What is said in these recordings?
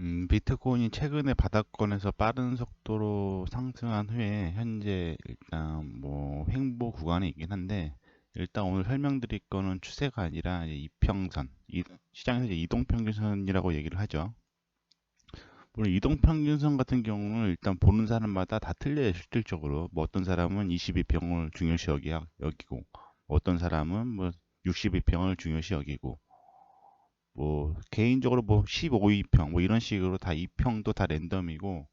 음, 비트코인이 최근에 바닥권에서 빠른 속도로 상승한 후에 현재 일단 뭐 횡보 구간에 있긴 한데 일단 오늘 설명드릴 거는 추세가 아니라 이평선, 이, 시장에서 이동평균선이라고 얘기를 하죠. 물론 이동평균선 같은 경우는 일단 보는 사람마다 다 틀려요 실질적으로 뭐 어떤 사람은 22평을 중요시 여기, 여기고 어떤 사람은 뭐 62평을 중요시 여기고 뭐 개인적으로 뭐 15이평 뭐 이런 식으로 다 2평도 다 랜덤이고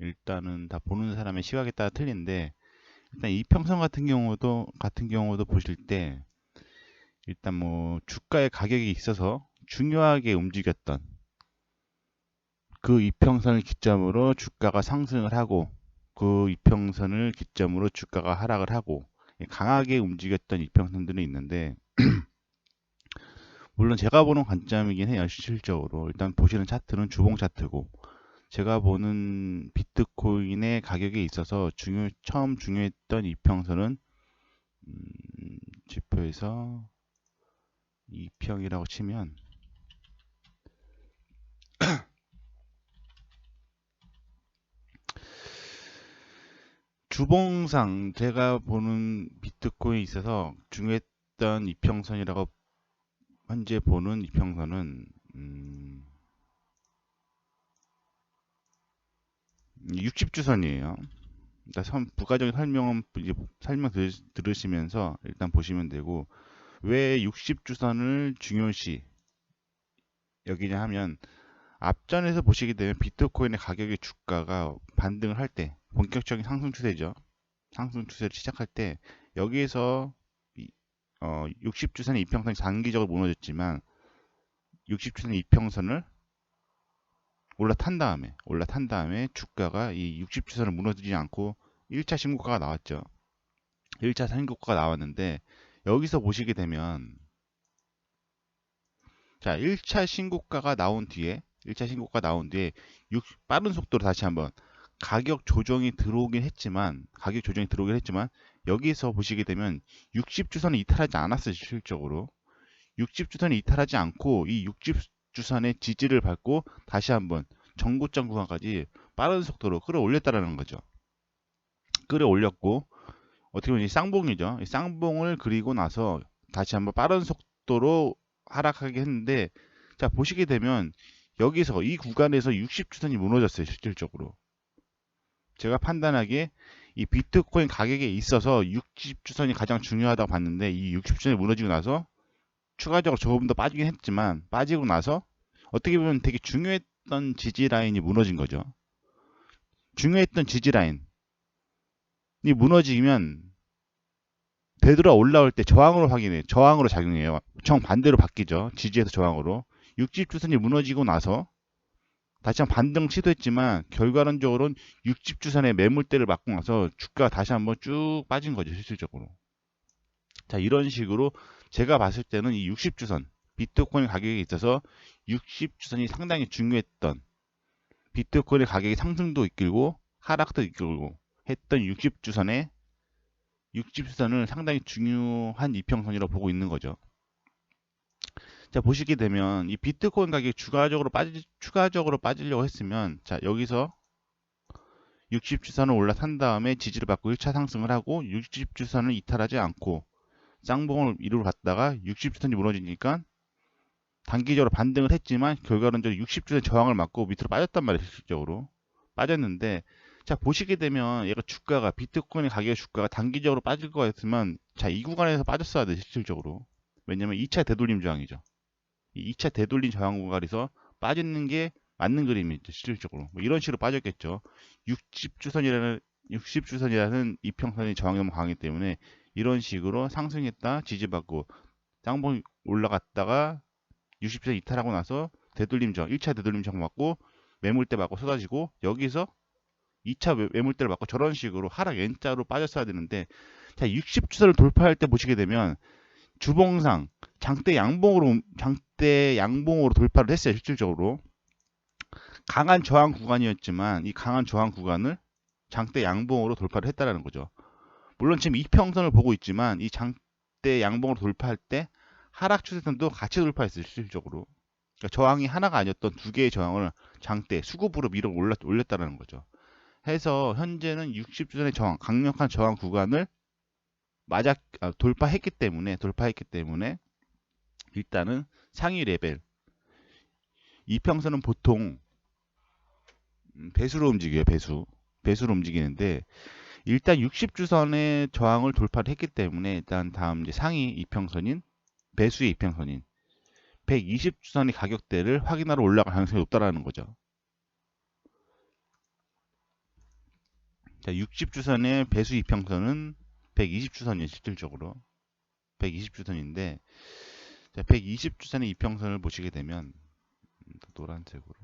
일단은 다 보는 사람의 시각에 따라 틀린데 일단 이평선 같은 경우도 같은 경우도 보실 때 일단 뭐 주가의 가격이 있어서 중요하게 움직였던 그 이평선을 기점으로 주가가 상승을 하고 그 이평선을 기점으로 주가가 하락을 하고 강하게 움직였던 이평선들이 있는데 물론 제가 보는 관점이긴 해요. 실질적으로. 일단 보시는 차트는 주봉 차트고 제가 보는 비트코인의 가격에 있어서 중요 처음 중요했던 이평선은 음, 지표에서 이평이라고 치면 주봉상 제가 보는 비트코인에 있어서 중요했던 이평선이라고 현재 보는 이평선은 음, 60주선이에요. 일단 부가적인 설명은 설명 들으시면서 일단 보시면 되고 왜 60주선을 중요시 여기냐 하면 앞전에서 보시게 되면 비트코인의 가격의 주가가 반등을 할 때 본격적인 상승 추세죠. 상승 추세를 시작할 때 여기에서 어, 60주선의 이평선이 장기적으로 무너졌지만 60주선의 이평선을 올라탄 다음에 올라탄 다음에 주가가 이 60주선을 무너지지 않고 1차 신고가가 나왔죠. 1차 신고가가 나왔는데 여기서 보시게 되면 자 1차 신고가가 나온 뒤에 1차 신고가 나온 뒤에 6, 빠른 속도로 다시 한번 가격 조정이 들어오긴 했지만 가격 조정이 들어오긴 했지만 여기서 보시게 되면 60주선을 이탈하지 않았어요 실질적으로. 60주선을 이탈하지 않고 이 60주선의 지지를 밟고 다시 한번 전고점 구간까지 빠른 속도로 끌어올렸다라는 거죠. 끌어올렸고 어떻게 보면 이 쌍봉이죠. 이 쌍봉을 그리고 나서 다시 한번 빠른 속도로 하락하게 했는데 자 보시게 되면 여기서 이 구간에서 60주선이 무너졌어요 실질적으로. 제가 판단하기에 이 비트코인 가격에 있어서 60주선이 가장 중요하다고 봤는데 이 60주선이 무너지고 나서 추가적으로 조금 더 빠지긴 했지만 빠지고 나서 어떻게 보면 되게 중요했던 지지 라인이 무너진 거죠. 중요했던 지지 라인이 무너지면 되돌아 올라올 때 저항으로 확인해 저항으로 작용해요. 정반대로 바뀌죠. 지지에서 저항으로. 60주선이 무너지고 나서 다시 한번 반등 시도했지만 결과론적으로는 60주선의 매물대를 맞고 나서 주가가 다시 한번 쭉 빠진 거죠 실질적으로 자 이런 식으로 제가 봤을 때는 이 60주선 비트코인 가격에 있어서 60주선이 상당히 중요했던 비트코인의 가격의 상승도 이끌고 하락도 이끌고 했던 60주선의 60주선을 상당히 중요한 이평선이라고 보고 있는 거죠. 자 보시게 되면 이 비트코인 가격이 추가적으로 빠지 추가적으로 빠지려고 했으면 자 여기서 60주선을 올라탄 다음에 지지를 받고 1차 상승을 하고 60주선을 이탈하지 않고 쌍봉을 이루러 갔다가 60주선이 무너지니까 단기적으로 반등을 했지만 결과론적으로 60주선 저항을 맞고 밑으로 빠졌단 말이에요 실질적으로. 빠졌는데 자 보시게 되면 얘가 주가가 비트코인의 가격의 주가가 단기적으로 빠질 것 같으면 자 이 구간에서 빠졌어야 돼 실질적으로. 왜냐면 2차 되돌림 저항이죠 2차 되돌린 저항 구간에서 빠지는 게 맞는 그림이죠 실질적으로. 뭐 이런 식으로 빠졌겠죠. 60주선이라는 60주선이라는 이평선이 너무 강하기 때문에 이런 식으로 상승했다 지지받고 쌍봉 올라갔다가 60주선 이탈하고 나서 되돌림 저항 1차 되돌림 저항 맞고 매물대 맞고 쏟아지고 여기서 2차 매물대를 맞고 저런 식으로 하락 N자로 빠졌어야 되는데 자 60주선을 돌파할 때 보시게 되면 주봉상 장대 양봉으로 장 대 양봉으로 돌파를 했어요 실질적으로 강한 저항 구간이었지만 이 강한 저항 구간을 장대 양봉으로 돌파를 했다라는 거죠. 물론 지금 이평선을 보고 있지만 이 장대 양봉으로 돌파할 때 하락 추세선도 같이 돌파했어요 실질적으로 그러니까 저항이 하나가 아니었던 두 개의 저항을 장대 수급으로 밀어 올렸, 올렸다는 거죠. 해서 현재는 60주선의 저항, 강력한 저항 구간을 맞아 아, 돌파했기 때문에 돌파했기 때문에 일단은 상위 레벨 이평선은 보통 음, 배수로 움직여요 배수 배수로 움직이는데 일단 60주선의 저항을 돌파를 했기 때문에 일단 다음 이제 상위 이평선인 배수의 이평선인 120주선의 가격대를 확인하러 올라갈 가능성이 높다라는 거죠. 자, 60주선의 배수 이평선은 120주선이에요, 실질적으로. 120주선인데, 자, 120주선의 이평선을 보시게 되면, 음, 노란색으로.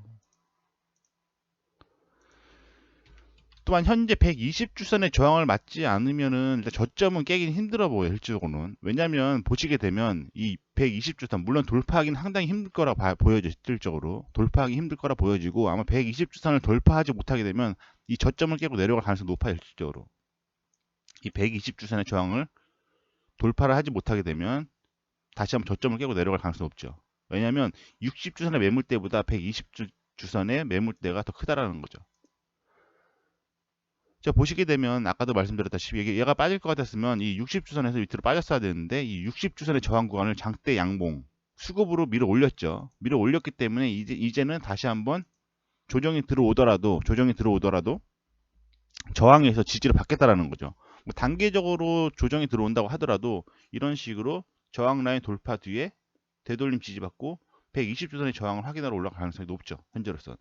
또한 현재 120주선의 저항을 맞지 않으면은 저점은 깨긴 힘들어 보여요, 실질적으로는. 왜냐면 보시게 되면 이 120주선, 물론 돌파하기는 상당히 힘들 거라 봐, 보여져, 실질적으로. 돌파하기 힘들 거라 보여지고 아마 120주선을 돌파하지 못하게 되면 이 저점을 깨고 내려갈 가능성이 높아요, 실질적으로. 이 120주선의 저항을 돌파를 하지 못하게 되면 다시 한번 저점을 깨고 내려갈 가능성이 높죠. 왜냐하면 60주선의 매물대보다 120주선의 매물대가 더 크다라는 거죠. 자 보시게 되면 아까도 말씀드렸다시피 얘가 빠질 것 같았으면 이 60주선에서 밑으로 빠졌어야 되는데 이 60주선의 저항 구간을 장대 양봉 수급으로 밀어 올렸죠. 밀어 올렸기 때문에 이제 이제는 다시 한번 조정이 들어오더라도 조정이 들어오더라도 저항에서 지지를 받겠다라는 거죠. 뭐 단계적으로 조정이 들어온다고 하더라도 이런 식으로 저항 라인 돌파 뒤에 되돌림 지지받고 120주선의 저항을 확인하러 올라갈 가능성이 높죠. 현재로선.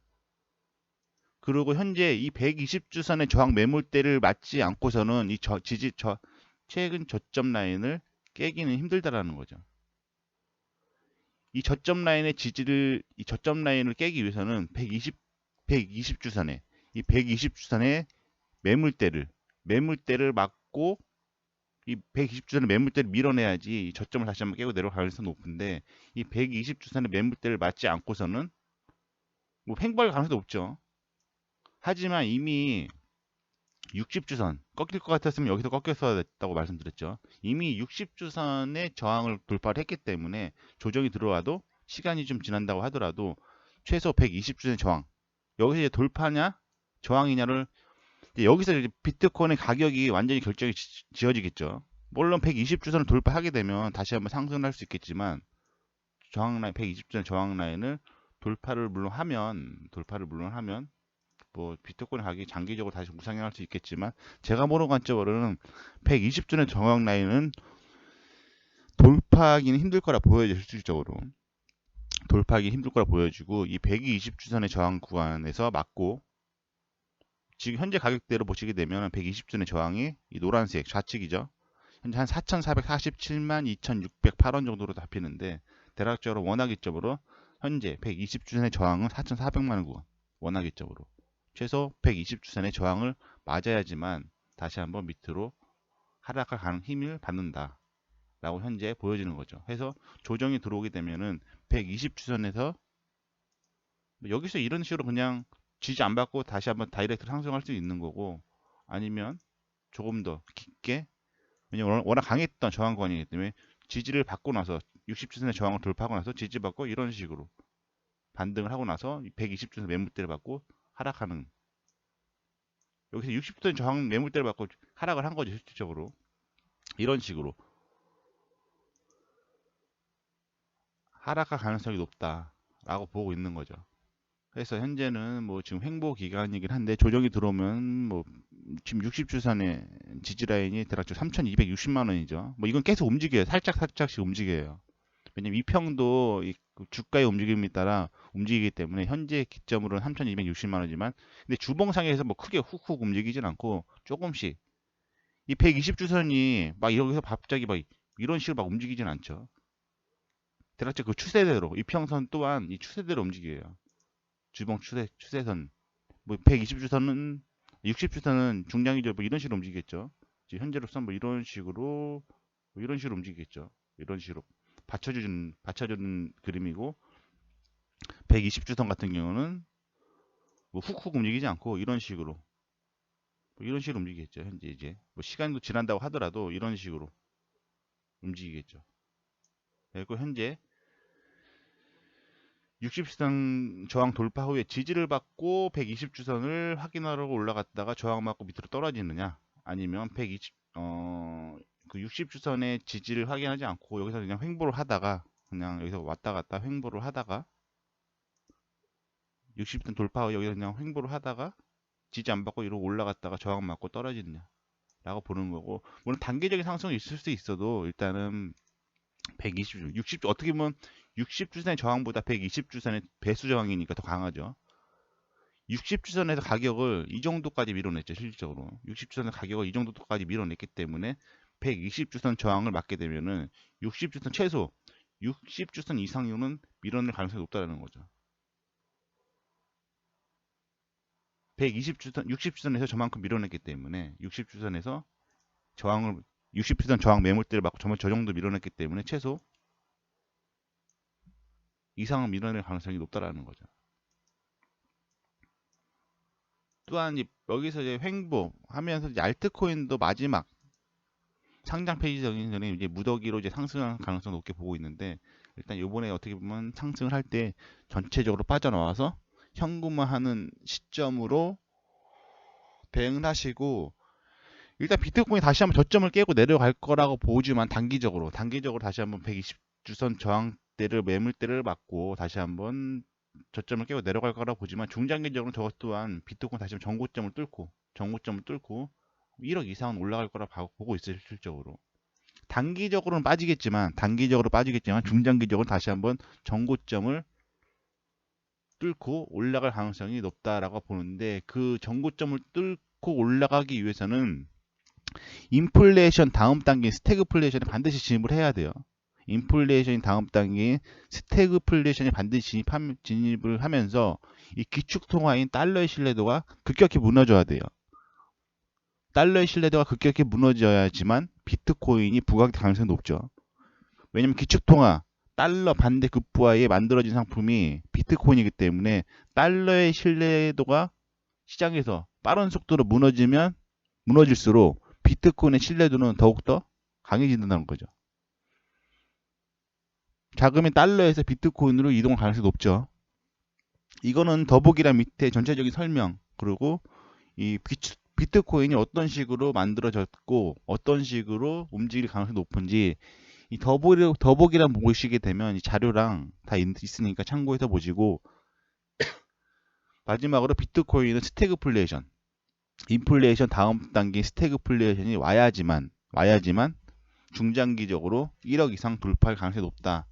그리고 현재 이 120주선의 저항 매물대를 맞지 않고서는 이 저, 지지 저 최근 저점 라인을 깨기는 힘들다라는 거죠. 이 저점 라인의 지지를 이 저점 라인을 깨기 위해서는 120 120주선에 이 120주선의 매물대를 매물대를 막고 이 120주선의 매물대를 밀어내야지 이 저점을 다시 한번 깨고 내려갈 가능성이 높은데 이 120주선의 매물대를 맞지 않고서는 뭐 횡보할 가능성이 높죠. 하지만 이미 60주선 꺾일 것 같았으면 여기서 꺾였어야 됐다고 말씀드렸죠. 이미 60주선의 저항을 돌파를 했기 때문에 조정이 들어와도 시간이 좀 지난다고 하더라도 최소 120주선의 저항 여기서 이제 돌파냐 저항이냐를 여기서 이제 비트코인의 가격이 완전히 결정이 지어지겠죠. 물론 120주선을 돌파하게 되면 다시 한번 상승할 수 있겠지만 저항 라인 120주선 저항 라인을 돌파를 물론 하면 돌파를 물론 하면 뭐 비트코인 가격이 장기적으로 다시 우상향할 수 있겠지만 제가 보는 관점으로는 120주의 정황 라인은 돌파하기는 힘들 거라 보여져 실질적으로 돌파하기 힘들 거라 보여지고 이 120주선의 저항 구간에서 맞고 지금 현재 가격대로 보시게 되면 120주의 저항이 이 노란색 좌측이죠. 현재 한 4,447만 2,608원 정도로 잡히는데 대략적으로 원화기점으로 현재 120주선의 저항은 4,400만 원 구간 원화기점으로 최소 120주선의 저항을 맞아야지만 다시 한번 밑으로 하락할 가능 힘을 받는다. 라고 현재 보여지는 거죠. 해서 조정이 들어오게 되면은 120주선에서 여기서 이런 식으로 그냥 지지 안 받고 다시 한번 다이렉트 상승할 수 있는 거고 아니면 조금 더 깊게 왜냐면 워낙 강했던 저항권이기 때문에 지지를 받고 나서 60주선의 저항을 돌파하고 나서 지지받고 이런 식으로 반등을 하고 나서 120주선 매물대를 받고 하락하는. 여기서 60도 저항 매물대를 받고 하락을 한 거죠 실질적으로. 이런 식으로. 하락할 가능성이 높다라고 보고 있는 거죠. 그래서 현재는 뭐 지금 횡보 기간이긴 한데 조정이 들어오면 뭐 지금 60주선의 지지 라인이 대략 3,260만 원이죠. 뭐 이건 계속 움직여요. 살짝 살짝씩 움직여요. 왜냐면 이 평도 그 주가의 움직임에 따라 움직이기 때문에 현재 기점으로는 3,260만 원이지만 근데 주봉상에서 뭐 크게 훅훅 움직이진 않고 조금씩 이 120주선이 막 여기서 갑자기 막 이런 식으로 막 움직이진 않죠. 대략적 그 추세대로 이 평선 또한 이 추세대로 움직여요. 주봉 추세 추세선 뭐 120주선은 60주선은 중량이죠. 뭐 이런 식으로 움직이겠죠. 현재로서 뭐 이런 식으로 뭐 이런 식으로 움직이겠죠. 이런 식으로 받쳐주는 받쳐주는 그림이고 120주선 같은 경우는 뭐 훅훅 움직이지 않고 이런 식으로 뭐 이런 식으로 움직이겠죠. 현재 이제 뭐 시간도 지난다고 하더라도 이런 식으로 움직이겠죠. 그리고 현재 60주선 저항 돌파 후에 지지를 받고 120주선을 확인하려고 올라갔다가 저항 맞고 밑으로 떨어지느냐? 아니면 120 어, 그 60주선의 지지를 확인하지 않고 여기서 그냥 횡보를 하다가 그냥 여기서 왔다 갔다 횡보를 하다가 60선 돌파 후에 여기서 그냥 횡보를 하다가 지지 안 받고 이러고 올라갔다가 저항 맞고 떨어지느냐? 라고 보는 거고 물론 단계적인 상승이 있을 수 있어도 일단은 120주 60 어떻게 보면 60주선의 저항보다 120주선의 배수 저항이니까 더 강하죠. 60주선에서 가격을 이 정도까지 밀어냈죠 실질적으로. 60주선의 가격을 이 정도까지 밀어냈기 때문에 120주선 저항을 맞게 되면은 60주선 최소 60주선 이상으로는 밀어낼 가능성이 높다는 거죠. 120주선 60주선에서 저만큼 밀어냈기 때문에 60주선에서 저항을 60주선 저항 매물대를 맞고 정말 저 정도 밀어냈기 때문에 최소 이상은 밀어낼 가능성이 높다라는 거죠. 또한 이- 여기서 이제 횡보 하면서 이제 알트코인도 마지막 상장 페이지 전에 이제 무더기로 이제 상승할 가능성 높게 보고 있는데 일단 요번에 어떻게 보면 상승을 할 때 전체적으로 빠져나와서 현금화하는 시점으로 대응을 하시고 일단 비트코인이 다시 한번 저점을 깨고 내려갈 거라고 보지만 단기적으로 단기적으로 다시 한번 120주선 저항대를 매물대를 맞고 다시 한번 저점을 깨고 내려갈 거라고 보지만 중장기적으로는 저것 또한 비트코인 다시 한번 전고점을 뚫고 전고점을 뚫고 1억 이상은 올라갈 거라 고 보고 있어요 실질적으로. 단기적으로는 빠지겠지만 단기적으로 빠지겠지만 중장기적으로 다시 한번 전고점을 뚫고 올라갈 가능성이 높다라고 보는데 그 전고점을 뚫고 올라가기 위해서는 인플레이션 다음 단계 스태그플레이션에 반드시 진입을 해야 돼요. 인플레이션이 다음 단계인 스태그플레이션에 반드시 진입을 하면서 이 기축통화인 달러의 신뢰도가 급격히 무너져야 돼요. 달러의 신뢰도가 급격히 무너져야지만 비트코인이 부각될 가능성이 높죠. 왜냐면 기축통화 달러 반대 급부하에 만들어진 상품이 비트코인이기 때문에 달러의 신뢰도가 시장에서 빠른 속도로 무너지면 무너질수록 비트코인의 신뢰도는 더욱더 강해진다는 거죠. 자금이 달러에서 비트코인으로 이동할 가능성이 높죠. 이거는 더보기란 밑에 전체적인 설명 그리고 이 비트- 비트코인이 어떤 식으로 만들어졌고 어떤 식으로 움직일 가능성이 높은지 이 더보기, 더보기란 보시게 되면 이 자료랑 다 있- 있으니까 참고해서 보시고 마지막으로 비트코인은 스태그플레이션 인플레이션 다음 단계 스태그플레이션이 와야지만 와야지만 중장기적으로 1억 이상 돌파할 가능성이 높다.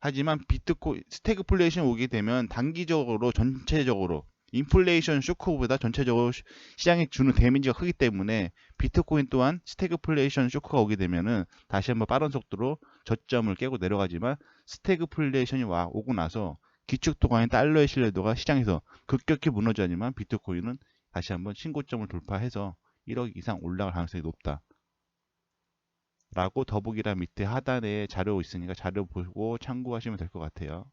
하지만 비트코인 스태그플레이션 오게 되면 단기적으로 전체적으로 인플레이션 쇼크보다 전체적으로 시- 시장에 주는 데미지가 크기 때문에 비트코인 또한 스태그플레이션 쇼크가 오게 되면은 다시 한번 빠른 속도로 저점을 깨고 내려가지만 스태그플레이션이 와 오고 나서 기축 통화인 달러의 신뢰도가 시장에서 급격히 무너지지만 비트코인은 다시 한번 신고점을 돌파해서 1억 이상 올라갈 가능성이 높다. 라고 더보기란 밑에 하단에 자료 있으니까 자료 보고 참고하시면 될 것 같아요.